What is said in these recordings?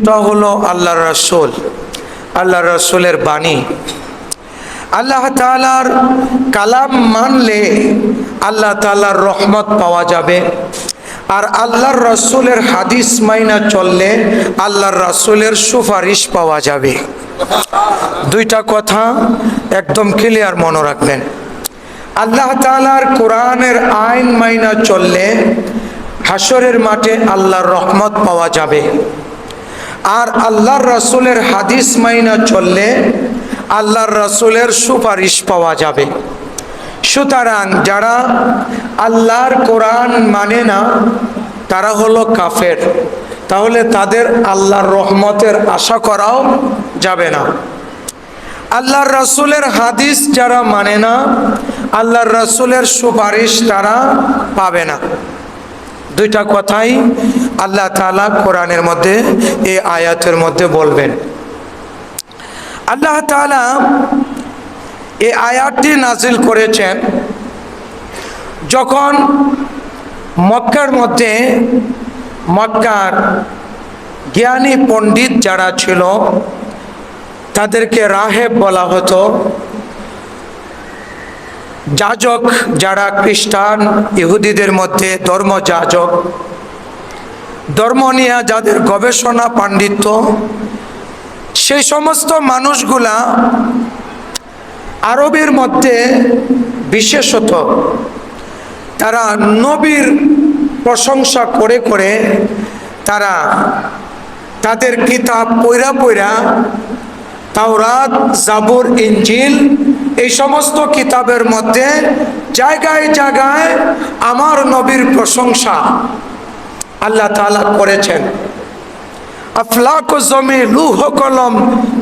এটা হলো আল্লাহ রসুল আল্লাহ রসুলের বাণী। আল্লাহ তালার কালাম মানলে আল্লাহ তালার রহমত পাওয়া যাবে। আর আল্লাহর রসুলের হাদিস মাইনা চললে আল্লাহর রসুলের সুপারিশ পাওয়া যাবে। দুইটা কথা একদম ক্লিয়ার মনে রাখবেন। আল্লাহ তালার কোরআনের আইন মাইনা চললে হাসরের মাঠে আল্লাহর রহমত পাওয়া যাবে। আর আল্লাহর রসুলের হাদিস মাইনা চললে আল্লাহর রসুলের সুপারিশ পাওয়া যাবে। সুতরাং যারা আল্লাহর কোরআন মানে না, তারা হলো কাফের। তাহলে তাদের আল্লাহর রহমতের আশা করাও যাবে না। আল্লাহর রসুলের হাদিস যারা মানে না, আল্লাহর রসুলের সুপারিশ তারা পাবে না। দুইটা কথাই আল্লাহ তালা কোরআনের মধ্যে, এই আয়াতের মধ্যে বলবেন। আল্লাহ তালা এই আয়াতটি নাজিল করেছেন যখন মক্কার মধ্যে মক্কার জ্ঞানী পণ্ডিত যারা ছিল, তাদেরকে রাহেব বলা হতো। যাজক যারা খ্রিস্টান, ইহুদিদের মধ্যে ধর্ম যাজক ধর্ম নিয়ে যাদের গবেষণা, পাণ্ডিত্য, সেই সমস্ত মানুষগুলা আরবের মধ্যে বিশেষত তারা নবীর প্রশংসা করে করে তারা তাদের কিতাব পৈরা পৈরা তাওরাত, জাবুর ইঞ্জিল এই সমস্ত কিতাবের মধ্যে জায়গায় জায়গায় আমার নবীর প্রশংসা আল্লাহ তালা করেছেন। افلاق জমি زمیں কলম,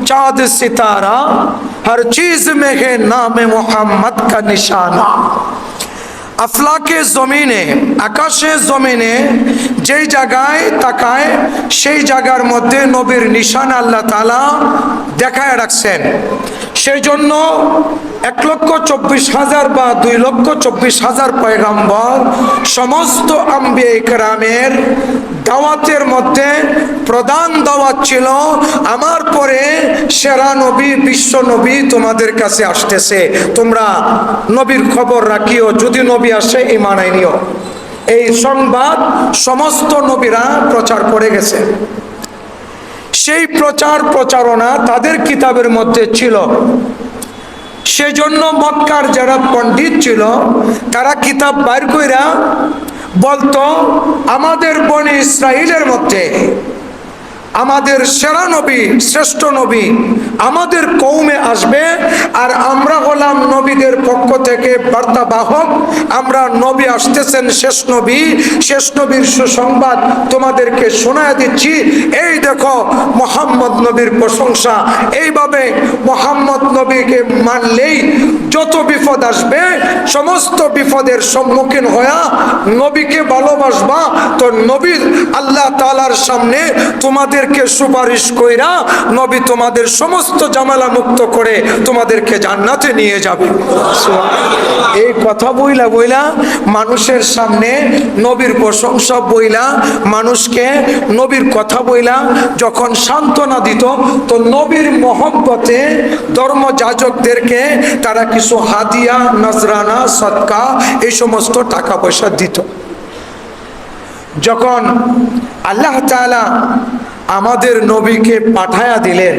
চাঁদ সিতারা چاند ستارہ ہر چیز میں ہے نام محمد আফলাকে জমিনে, আকাশে জমিনে, যেই জায়গায় তাকায়, সেই জায়গার মধ্যে নবীর নিশান আল্লাহ তালা দেখায় রাখছেন। সেই জন্য এক লক্ষ চব্বিশ হাজার বা দুই লক্ষ চব্বিশ হাজার পয়গাম্বর, সমস্ত আম্বে একরামের দাওয়াতের মধ্যে প্রধান দাওয়াত ছিল, আমার পরে সেরা নবী, বিশ্ব নবী তোমাদের কাছে আসতেছে। তোমরা নবীর খবর রাখিও, যদি নবী আসে ইমানাই নিও এই সংবাদ সমস্ত নবীরা প্রচার করে গেছে। সেই প্রচার প্রচারণা তাদের কিতাবের মধ্যে ছিল। সেজন্য মক্কার যারা পণ্ডিত ছিল, তারা কিতাব বাইর কইরা বলতো, আমাদের বনে ইসরায়েলের মধ্যে আমাদের সেরা নবী, শ্রেষ্ঠ নবী আমাদের কৌমে আসবে আর আমরা হলাম নবীদের পক্ষ থেকে বার্তাবাহক। আমরা নবী আসতেছেন শেষ নবী। শেষ নবীর সুসংবাদ তোমাদেরকে শোনায় দিচ্ছি। এই দেখো, মোহাম্মদ নবীর প্রশংসা। এইভাবে মোহাম্মদ নবীকে মানলেই যত বিপদ আসবে, সমস্ত বিপদের সম্মুখীন হয়ে নবীকে ভালোবাসবা। তো নবী আল্লাহ তালার সামনে তোমাদেরকে সুপারিশ কইরা নবী তোমাদের সমস্ত জামালা মুক্ত করে তোমাদেরকে জান্নাতে নিয়ে যাবে। এই কথা বইলা বইলা মানুষের সামনে নবীর প্রশংসা বইলা, মানুষকে নবীর কথা বইলা যখন সান্ত্বনা দিত, তো নবীর মহব্বতে ধর্ম যাজকদেরকে তারা কিছু হাদিয়া, নজরানা সৎকা এই সমস্ত টাকা পয়সা দিত। যখন আল্লাহ তাআলা আমাদের নবীকে পাঠায়া দিলেন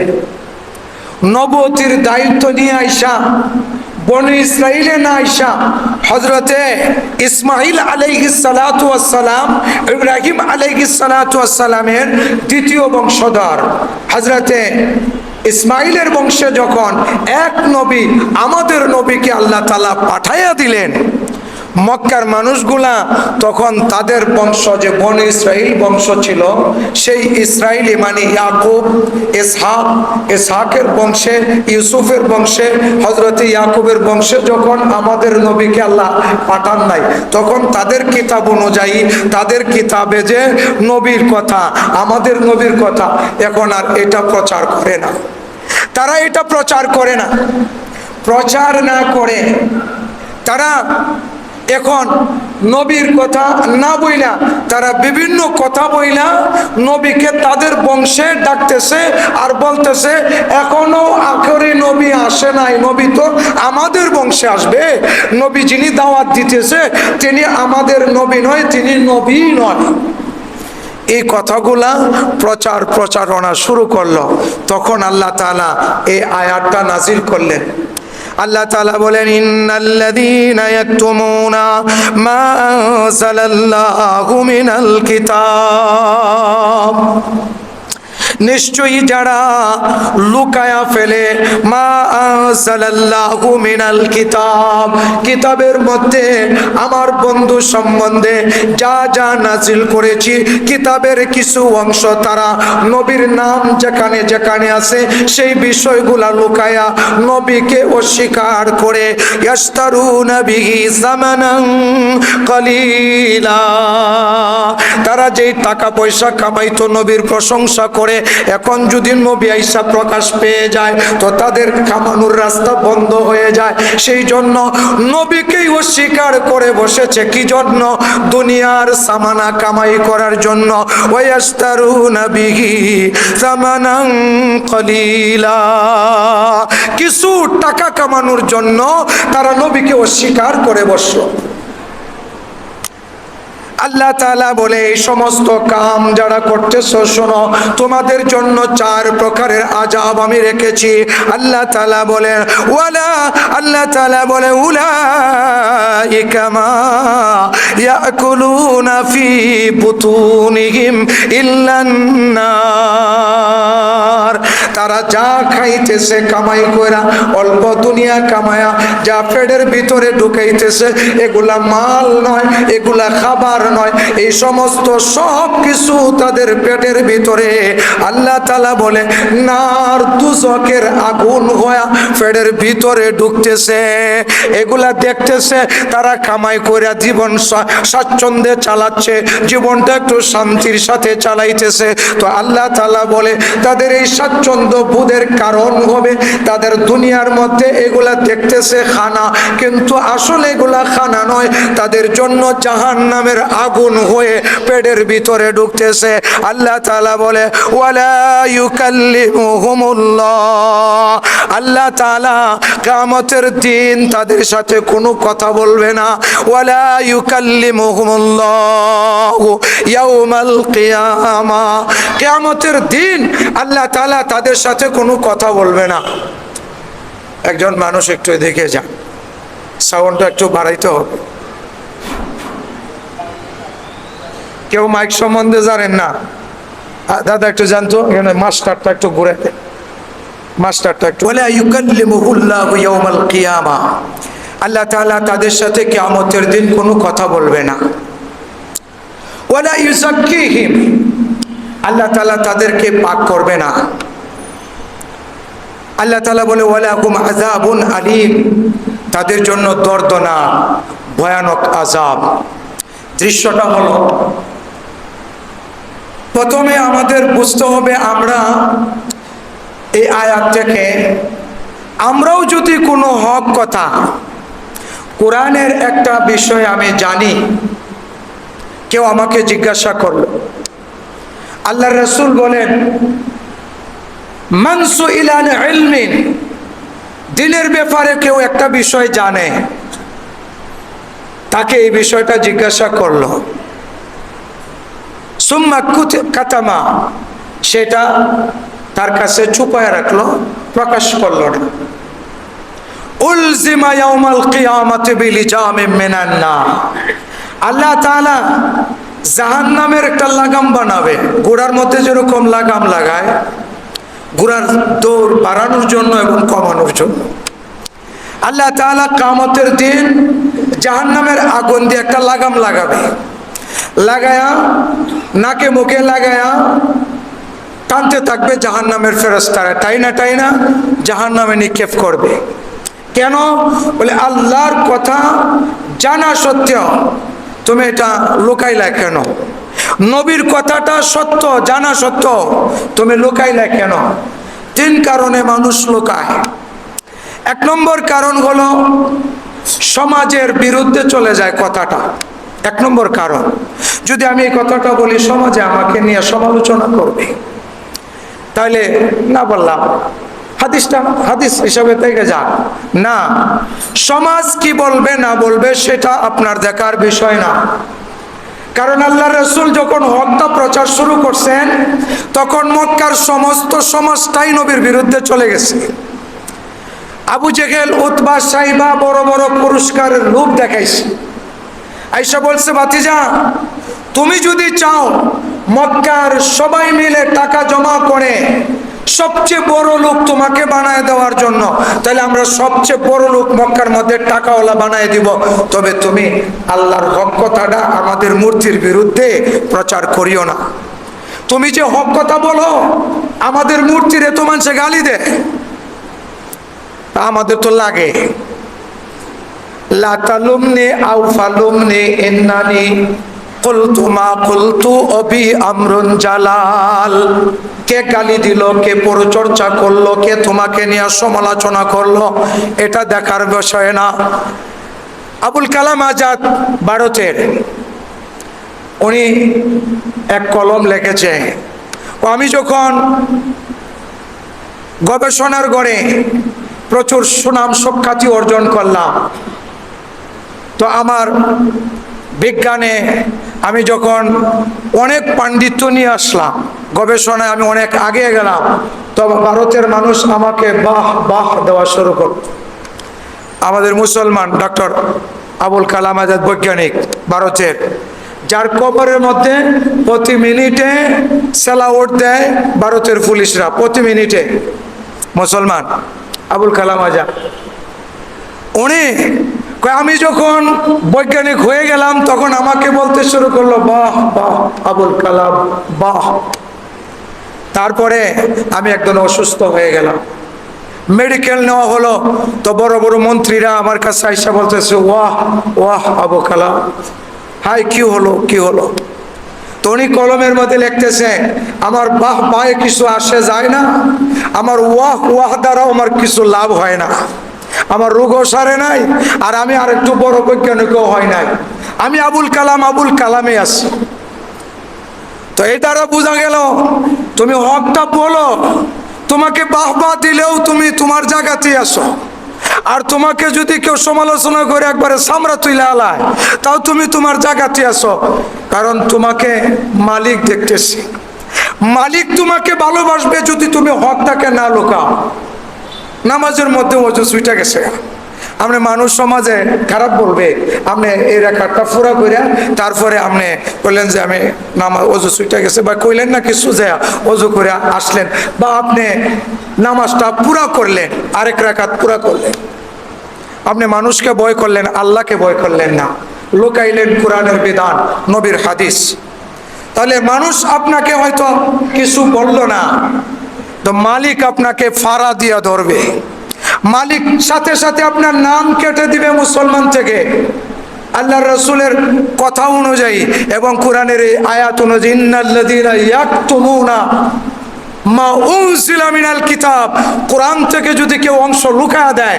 নবতির দায়িত্ব নিয়ে আইসা, বনি ইসরাইলে না আইসা হজরতে ইসমাইল আলাইহিসালাম ইব্রাহিম আলাইহিসালামের দ্বিতীয় বংশধর। হজরতে ইসমাইলের বংশে যখন এক নবী আমাদের নবীকে আল্লাহ তালা পাঠাইয়া দিলেন মক্কার মানুষগুলা তখন তাদের বংশ, যে বন ইসরাইল বংশ ছিল, সেই ইসরায়েলি মানে ইয়াকুব, ইসহাক, ইসহাকের বংশে, ইউসুফের বংশে হজরতে ইয়াকুবের বংশে যখন আমাদের নবীকে আল্লাহ পাঠান নাই, তখন তাদের কিতাব অনুযায়ী তাদের কিতাবে যে নবীর কথা, আমাদের নবীর কথা, এখন আর এটা প্রচার করে না। তারা এটা প্রচার করে না। প্রচার না করে, তারা এখন নবীর কথা না বইলা, তারা বিভিন্ন কথা বইলা নবীকে তাদের বংশে ডাকতেছে আর বলতেছে, এখনও আখরে নবী আসে নাই, নবী তো আমাদের বংশে আসবে। নবী যিনি দাওয়াত দিতেছে, তিনি আমাদের নবী নয়, তিনি নবী নয়। এই কথাগুলা প্রচার প্রচারণা শুরু করল। তখন আল্লাহ তালা এই আয়াতটা নাজিল করলেন। আল্লাহ তাআলা বলেন ইন্নাল্লাযীনা ইয়াকতুমুনা মা আনজালাল্লাহু মিনাল কিতাব। নিশ্চয়ই যারা লুকায়া ফেলে, মা আনজালাল্লাহু মিনাল কিতাব, কিতাবের মধ্যে আমার বন্ধু সম্বন্ধে যা যা নাজিল করেছি, কিতাবের কিছু অংশ তারা নবীর নাম যেখানে যেখানে আছে, সেই বিষয়গুলা লুকায়া নবীকে অস্বীকার করে তারা যেই টাকা পয়সা কামাইতো নবীর প্রশংসা করে এখন যদি নবী আইসা প্রকাশ পেয়ে যায়, তো তাদের কামানোর রাস্তা বন্ধ হয়ে যায়। সেই জন্য নবীকেই অস্বীকার করে বসেছে। কি জন্য? দুনিয়ার সামানা কামাই করার জন্য। ওয়াস্তারুনা বিহি সামানান কলিলা। কিছু টাকা কামানোর জন্য তারা নবীকে অস্বীকার করে বসল। আল্লাহ তালা বলে, এই সমস্ত কাম যারা করতেছ, শোনো, তোমাদের জন্য চার প্রকারের আজাব আমি রেখেছি। আল্লাহ তালা বলে, ওয়ালা? আল্লাহ তালা বলে, উলাইকা মা ইয়াকুলুনা ফি বুতুনিহিম ইল্লান নার। তারা যা খাইতেছে কামাই কইরা, অল্প দুনিয়া কামায়া যা পেটের ভিতরে ঢুকাইতেছে, এগুলা মাল নয়, এগুলা খাবার নয়, এই সমস্ত সব কিছু তাদের পেটের ভিতরে। আল্লাহ তালা বলে, নার দুজকের আগুন হয়া পেটের ভিতরে ঢুকতেছে। এগুলা দেখতেছে, তারা কামাই করে জীবন স্বাচ্ছন্দ্যে চালাচ্ছে, জীবনটা একটু শান্তির সাথে চালাইতেছে। তো আল্লাহ তালা বলে, তাদের এই স্বাচ্ছন্দ্য বোধের কারণ হবে, তাদের দুনিয়ার মধ্যে এগুলা দেখতেছে খানা, কিন্তু আসলে এগুলা খানা নয়, তাদের জন্য জাহান নামের আগুন হয়ে পেটের ভিতরে ঢুকতেছে। আল্লাহ তালা বলে আল্লাহ তালা কামতের দিন তাদের সাথে কোনো কথা বলবে না। ওয়ালা ইয়াউমাল কিয়ামা। কিয়ামতের দিন আল্লাহ তালা তাদের সাথে কোনো কথা বলবে না। একজন মানুষ একটু দেখে যান। সাউন্ডটা একটু বাড়াইতে হবে। কেউ মাইক সম্বন্ধে জানেন না। দাদা একটু জানতো এখানে মাস্টারটা একটু ঘুরে। মাস্টারটা একটু বলে কিয়ামা। আল্লাহ তাআলা তাদের সাথে কিয়ামতের দিন কোনো কথা বলবে না। আল্লাহ তাআলা তাদেরকে পাক করবে না। আল্লাহ তাআলা বলে ওয়ালাকুম আযাবুন আলীম। তাদের জন্য দর্দনা ভয়ানক আজাব দৃশ্যটা হলো প্রথমে আমাদের বুঝতে হবে আমরা এই আয়াত থেকে। আমরাও যদি কোনো হক কথা, কোরআনের একটা বিষয় আমি জানি, কেউ আমাকে জিজ্ঞাসা করল। আল্লাহ রসুল বলেন মানসু ইলান ইলমিন দিনের ব্যাপারে কেউ একটা বিষয় জানে। তাকে এই বিষয়টা জিজ্ঞাসা করল। সুম্মা কুত- কাতামা। সেটা তার কাছে চুপায় রাখল, প্রকাশ করল না। আল্লাহ তাআলা জাহান্নামের একটা লাগাম বানাবে। গোড়ার মধ্যে যেরকম লাগাম লাগায়, গোড়ার দৌড় বাড়ানোর জন্য এবং কমানোর জন্য। আল্লাহ তাআলা কামতের দিন জাহান্নামের আগুন দিয়ে একটা লাগাম লাগাবে। লাগায়া, নাকে মুখে লাগায়া টানতে থাকবে জাহান নামের ফেরস্তারা তাই না তাই না? জাহান নামে নিক্ষেপ করবে। কেন? বলে, আল্লাহর কথা জানা সত্ত্বেও। তুমি এটা লুকাইলা কেন? নবীর কথাটা সত্য, জানা সত্য তুমি লুকাইলা কেন? তিন কারণে মানুষ লুকায়। এক নম্বর কারণ হলো, সমাজের বিরুদ্ধে চলে যায় কথাটা। এক নম্বর কারণ, যদি আমি এই কথাটা বলি, সমাজে আমাকে নিয়ে সমালোচনা করবে। তাহলে না বললাম। হাদিসটা, হাদিস হিসাবে থেকে যাক না, সমাজ কি বলবে, না বলবে, সেটা আপনার দেখার বিষয় না। কারণ আল্লাহ রসুল যখন হত্যা প্রচার শুরু করছেন, তখন মক্কার সমস্ত সমাজটাই নবীর বিরুদ্ধে চলে গেছে। আবু জেহেল, উতবা সাইবা বড় বড় পুরস্কারের লোভ দেখাইছে। আইসা বলছে বাতিজা তুমি যদি চাও মক্কার সবাই মিলে টাকা জমা করে সবচেয়ে বড় লোক তোমাকে বানায় দেওয়ার জন্য, তাহলে আমরা সবচেয়ে বড় লোক মক্কার মধ্যে টাকাওয়ালা বানায় দিব। তবে তুমি আল্লাহর হক কথাটা আমাদের মূর্তির বিরুদ্ধে প্রচার করিও না। তুমি যে হক কথা বলো, আমাদের মূর্তির এত মানুষে গালি দেয়। আমাদের তো লাগে। লাতালুমনি আউ ফালুমনি ইন্নানি কুলতু মা কুলতু অবি আমরুন জালাল। কে গালি দিল, কে পরিচর্চা করল, কে তোমাকে নিয়ে সমালোচনা করল, এটা দেখার বিষয় না। আবুল কালাম আজাদ ভারতের, উনি এক কলম লিখেছে। ও আমি যখন গবেষণার গড়ে প্রচুর সুনাম সুখ্যাতি অর্জন করলাম তো আমার বিজ্ঞানে আমি যখন অনেক পাণ্ডিত্য নিয়ে আসলাম, গবেষণায় আমি অনেক আগে গেলাম, তো ভারতের মানুষ আমাকে বাহ বাহ দেওয়া শুরু করল আমাদের মুসলমান ডক্টর আবুল কালাম আজাদ বৈজ্ঞানিক ভারতের, যার কবরের মধ্যে প্রতি মিনিটে সেলা ওট দেয় ভারতের পুলিশরা, প্রতি মিনিটে। মুসলমান আবুল কালাম আজাদ, উনি আমি যখন বৈজ্ঞানিক হয়ে গেলাম, তখন আমাকে বলতে শুরু করল, বাহ বাহ, আবুল কালাম, বাহ। তারপরে আমি একদম অসুস্থ হয়ে গেলাম। মেডিকেল নেওয়া হলো, তো বড় বড় মন্ত্রীরা আমার কাছে আইসা বলতেছে, ওয়াহ ওয়াহ, আবু কালাম, হাই, কি হলো কি হলো? তো উনি কলমের মধ্যে লিখতেছে, আমার বাহ, বাহে কিছু আসে যায় না, আমার ওয়াহ ওয়াহ দ্বারাও আমার কিছু লাভ হয় না। আমার রোগও সারে নাই, আর আমি আর একটু বড় বৈজ্ঞানিকও হয় নাই। আমি আবুল কালাম আবুল কালামে আছি। তো এই দ্বারা বোঝা গেল, তুমি হকটা বলো, তোমাকে বাহ বাহ দিলেও তুমি তোমার জায়গাতেই আসো আর তোমাকে যদি কেউ সমালোচনা করে একবারে সামরা তুলে আলায়, তাও তুমি তোমার জায়গাতে আসো কারণ তোমাকে মালিক দেখতেছি। মালিক তোমাকে ভালোবাসবে যদি তুমি হকটাকে না লুকাও। নামাজের মধ্যে ওজু সুইটা গেছে। আপনি মানুষ সমাজে খারাপ বলবে, আপনি এই রেখাটা পুরা করিয়া তারপরে আপনি বললেন যে আমি নামাজ অজু সুইটা গেছে বা কইলেন না কিছু যে অজু করে আসলেন বা আপনি নামাজটা পুরা করলেন, আরেক রেখাত পুরা করলেন। আপনি মানুষকে ভয় করলেন, আল্লাহকে ভয় করলেন না। লোকাইলেন কোরআনের বিধান, নবীর হাদিস। তাহলে মানুষ আপনাকে হয়তো কিছু বলল না তো মালিক আপনাকে ফাড়া দিয়া ধরবে। মালিক সাথে সাথে আপনার নাম কেটে দিবে মুসলমান থেকে। আল্লাহ রসুলের কথা অনুযায়ী এবং কোরআনের এই আয়াত অনুযায়ী মা মিনাল কিতাব। কোরআন থেকে যদি কেউ অংশ লুকায়া দেয়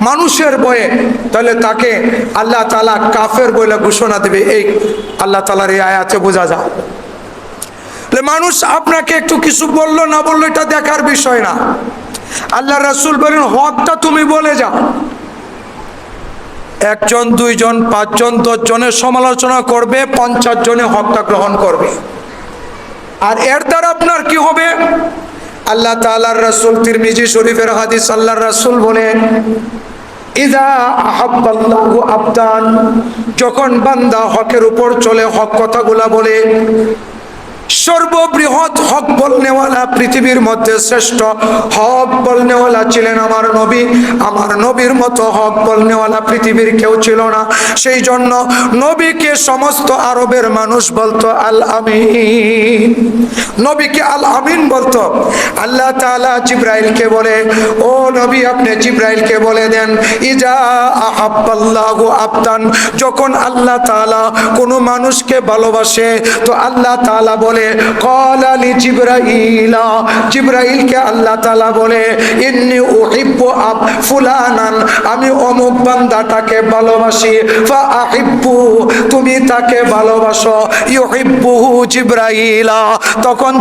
মানুষের বয়ে তাহলে তাকে আল্লাহ তাআলা কাফের বলে ঘোষণা দেবে। এই আল্লাহ তাআলার এই আয়াতে বোঝা যায়। মানুষ আপনাকে একটু কিছু বলল, না বলল, এটা দেখার বিষয় না। আল্লাহ রাসুল বলেন, হকটা তুমি বলে যাও। একজন, দুইজন, পাঁচজন, দশজনের সমালোচনা করবে, পঞ্চাশ জনে হকটা গ্রহণ করবে। আর এর দ্বারা আপনার কি হবে? আল্লাহ তালার রাসুল তিরমিজি শরীফের হাদিস আল্লাহ রাসুল বলে ইদা যখন বান্দা হকের উপর চলে, হক কথাগুলা বলে সর্ববৃহৎ হক বলনেওয়ালা পৃথিবীর মধ্যে শ্রেষ্ঠ হক বলনেওয়ালা ছিলেন আমার নবী। আমার নবীর মতো হক বলনেওয়ালা পৃথিবীর কেউ ছিল না। সেই জন্য নবীকে সমস্ত আরবের মানুষ বলতো, আল আমিন। নবীকে আল আমিন বলতো। আল্লাহ তাআলা জিব্রাইলকে বলে, ও নবী, আপনি জিব্রাইলকে বলে দেন, ইজা আহাব্বাল্লাহু আবদান। যখন আল্লাহ তাআলা কোনো মানুষকে ভালোবাসে, তো আল্লাহ তালা বলে আমি অমুক বান্দাটাকে ভালোবাসি তুমি তাকে ভালোবাসো তখন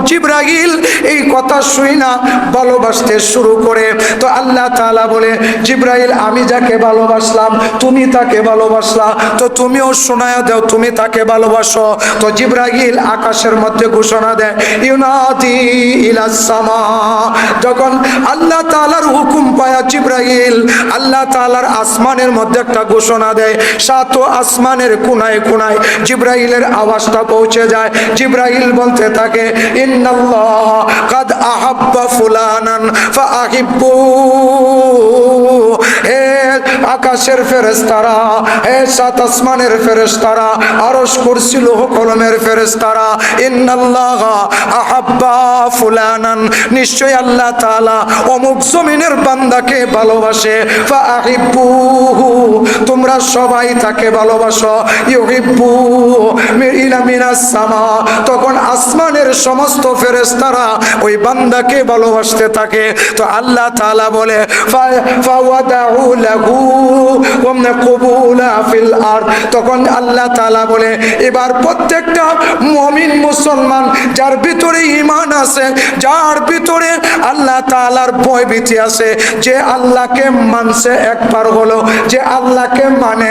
এই কথা শুই না ভালোবাসতে শুরু করে। তো আল্লাহ তালা বলে, জিব্রাইল, আমি যাকে ভালোবাসলাম, তুমি তাকে ভালোবাসলা। তো তুমিও শোনায় দাও, তুমি তাকে ভালোবাসো। তো জিব্রাইল আকাশের মধ্যে ঘোষণা দেয়, ইউনাদি ইলাস সামা। যখন আল্লাহ তাআলার হুকুম পায়া জিব্রাইল, আল্লাহ তাআলার আসমানের মধ্যে একটা ঘোষণা দেয়, সাত আসমানের কোনায় কোনায় জিব্রাইলের আওয়াজটা পৌঁছে যায়। জিব্রাইল বলতে থাকে, ইন্নাল্লাহ কাদ আহাব্বা ফুলানান ফাআহিব্বু। হে আকাশের ফেরেস্তারা হে সাত আসমানের ফেরেশতারা, আরশ কুরসি লৌহ কলমের ফেরেস্তারা ইন্নাল্লাহ আহাব্বা ফুলানান। নিশ্চয় আল্লাহ তাআলা অমুক জমিনের বান্দাকে ভালোবাসে। ফাআহিব্বুহু তোমরা সবাই তাকে ভালোবাসো। ইউহিব্বু ইলা মিনাস সামা। তখন আসমানের সমস্ত ফেরেস্তারা ওই বান্দাকে ভালোবাসতে থাকে। তো আল্লাহ তাআলা বলে, ফা- তখন আল্লাহ তাআলা বলে, এবার প্রত্যেকটা মুমিন মুসলমান যার ভিতরে ঈমান আছে, যার ভিতরে আল্লাহ তাআলার ভয় আছে, যে আল্লাহকে একবার হলো, যে আল্লাহকে মানে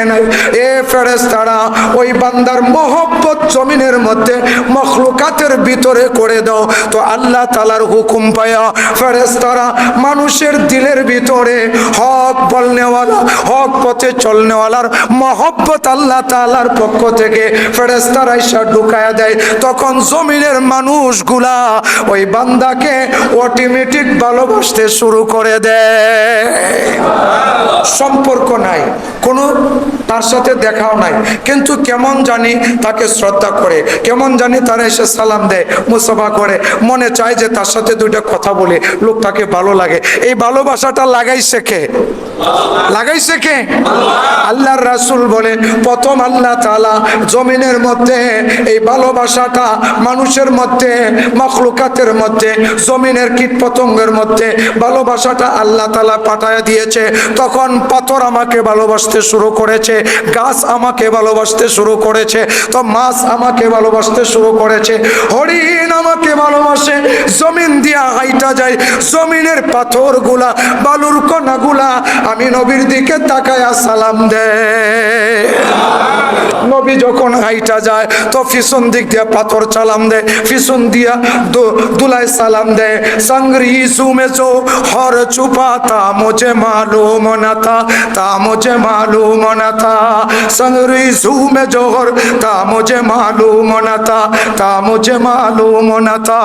এ ফেরেশতারা, ওই বান্দার মহব্বত জমিনের মধ্যে মখলুকাতের ভিতরে করে দাও। তো আল্লাহ তালার হুকুম পায়া ফেরেশতারা মানুষের দিলের ভিতরে হক বলনেওয়ালা হক পথে চলনেওয়ালার মহব্বত আল্লাহ তালার পক্ষ থেকে ফেরেশতারা ইসা ঢুকায়া দেয়। তখন জমিনের মানুষগুলা ওই বান্দাকে অটোমেটিক ভালোবাসতে শুরু করে দেয়। সম্পর্ক নাই, কোনো তার সাথে দেখাও নাই, কিন্তু কেমন জানি তাকে শ্রদ্ধা করে, কেমন জানি তারা এসে সালাম দেয়, মুসাফা করে, মনে চায় যে তার সাথে দুইটা কথা বলে, লোক তাকে ভালো লাগে। এই ভালোবাসাটা লাগাই কে? লাগাইছে কে? আল্লাহর রাসূল বলেন প্রথম আল্লাহ তাআলা জমিনের মধ্যে, এই ভালোবাসাটা মানুষের মধ্যে, মখলুকাতের মধ্যে, জমিনের কীট পতঙ্গের মধ্যে, ভালোবাসাটা আল্লাহ তাআলা পাঠায় দিয়েছে। তখন পাথর আমাকে ভালোবাসতে শুরু করেছে, গাছ আমাকে ভালোবাসতে শুরু করেছে, তো মাছ আমাকে ভালোবাসতে শুরু করেছে। হরিণ আমাকে ভালোবাসে, জমিন দিয়া হাইটা যায়, জমিনের পাথরগুলা, বালুর কণাগুলা আমি নবীর দিকে তাকায়া সালাম দে। নবী যখন হাইটা যায়, তো ফিসন দিক দিয়ে পাথর চালাম দে। ফিসন দিয়া দুলাই সালাম দে। সাংরি সুমে চো, হর চুপা, তা মোচে মালু মনাথা তা মোচে মালু মনাথা সাংরি সুমে চো হর, তা মোচে মালু মনাথা তা মোচে মালু মনাথা না তা।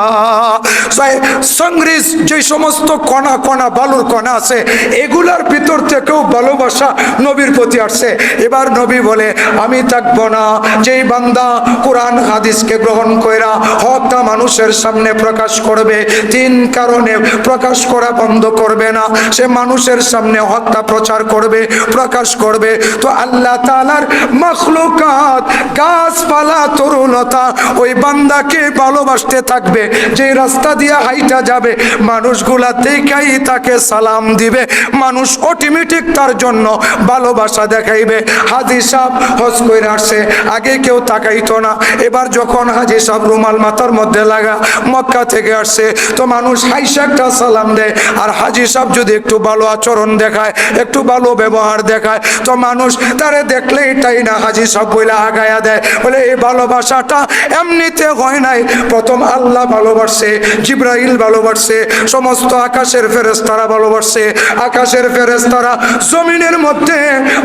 যে সমস্ত কণা কণা, বালুর কণা আছে, এগুলার ভিতর থেকেও ভালোবাসা নবীর প্রতি আসছে। এবার নবী বলে, আমি থাকব না। যেই বান্দা কোরআন, হাদিসকে গ্রহণ কইরা হকটা মানুষের সামনে প্রকাশ করবে, তিন কারণে প্রকাশ করা বন্ধ করবে না। সে মানুষের সামনে হকটা প্রচার করবে, প্রকাশ করবে। তো আল্লাহ তাআলার মখলুকাত, গাছপালা তরুলতা ওই বান্দাকে ভালোবাসতে থাকবে। যে রাস্তা দিয়ে হাইটা যাবে, মানুষগুলা দেখাই তাকে সালাম দিবে। মানুষ অটোমেটিক তার জন্য ভালোবাসা দেখাইবে? হাজি সাহ হজ করে আসছে, আগে কেউ তাকাইতো না। এবার যখন হাজি সাহ রুমাল মাথার মধ্যে লাগা মক্কা থেকে আসছে, তো মানুষ হাইসা একটা সালাম দেয়। আর হাজি সাহ যদি একটু ভালো আচরণ দেখায়, একটু ভালো ব্যবহার দেখায়, তো মানুষ তারে দেখলে এটাই না হাজি সাহ বইলা আগায়া দেয়। বলে এই ভালোবাসাটা এমনিতে হয় নাই। প্রথম আল্লাহ ভালোবাসছে, জিব্রাইল ভালোবাসছে, সমস্ত আকাশের ফেরেস্তারা ভালোবাসছে। আকাশের ফেরেস্তারা জমিনের মধ্যে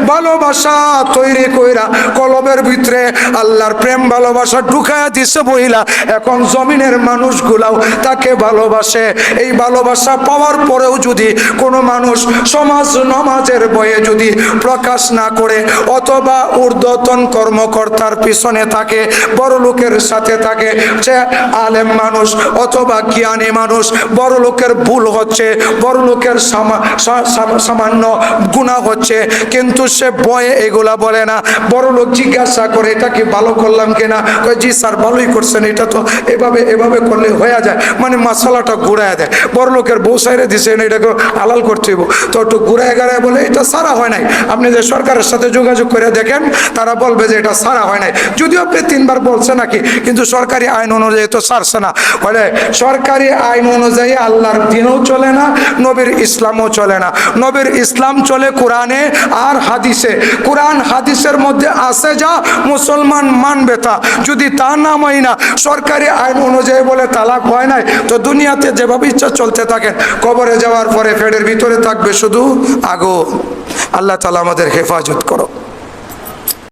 ভালোবাসা তৈরি কইরা কলবের ভিতরে আল্লাহর প্রেম, ভালোবাসা ঢুকায়া দিছে বইলা। এখন জমিনের মানুষগুলাও তাকে ভালোবাসে। এই ভালোবাসা পাওয়ার পরেও যদি কোনো মানুষ সমাজ নমাজের বয়ে যদি প্রকাশ না করে, অথবা ঊর্ধ্বতন কর্মকর্তার পিছনে থাকে, বড় লোকের সাথে থাকে, সে আলেম মানুষ অথবা জ্ঞানী মানুষ, বড় লোকের ভুল হচ্ছে, বড় লোকের সামা- সামান্য গুণা হচ্ছে, কিন্তু সে বয়ে এগুলা বলে না। বড় লোক জিজ্ঞাসা করে, এটা কি ভালো করলাম কিনা? কয়, জি স্যার, ভালোই করছেন, এটা তো এভাবে এভাবে করলে হয়ে যায়। মানে মশলাটা ঘুরায় দেয়। বড় লোকের বউ সাইরে দিছেন এটাকে হালাল করতে হইব। তো একটু ঘুরায় গাড়ায় বলে, এটা সারা হয় নাই। আপনি যে সরকারের সাথে যোগাযোগ করে দেখেন, তারা বলবে যে এটা সারা হয় নাই। যদিও আপনি তিনবার বলছে নাকি, কিন্তু সরকারি আইন অনুযায়ী তো সারছে না। বলে সরকারি আইন অনুযায়ী আল্লাহর দিনও চলে না, নবীর ইসলামও চলে না। নবীর ইসলাম চলে কোরআনে আর হাদিসে। কোরআন হাদিসের মধ্যে আসে যা মুসলমান মানবে তা। যদি তা না মাই না, সরকারি আইন অনুযায়ী বলে তালাক হয় নাই, তো দুনিয়াতে যেভাবে ইচ্ছা চলতে থাকেন, কবরে যাওয়ার পরে ফেডের ভিতরে থাকবে শুধু আগো আল্লাহ তালা আমাদের হেফাজত করো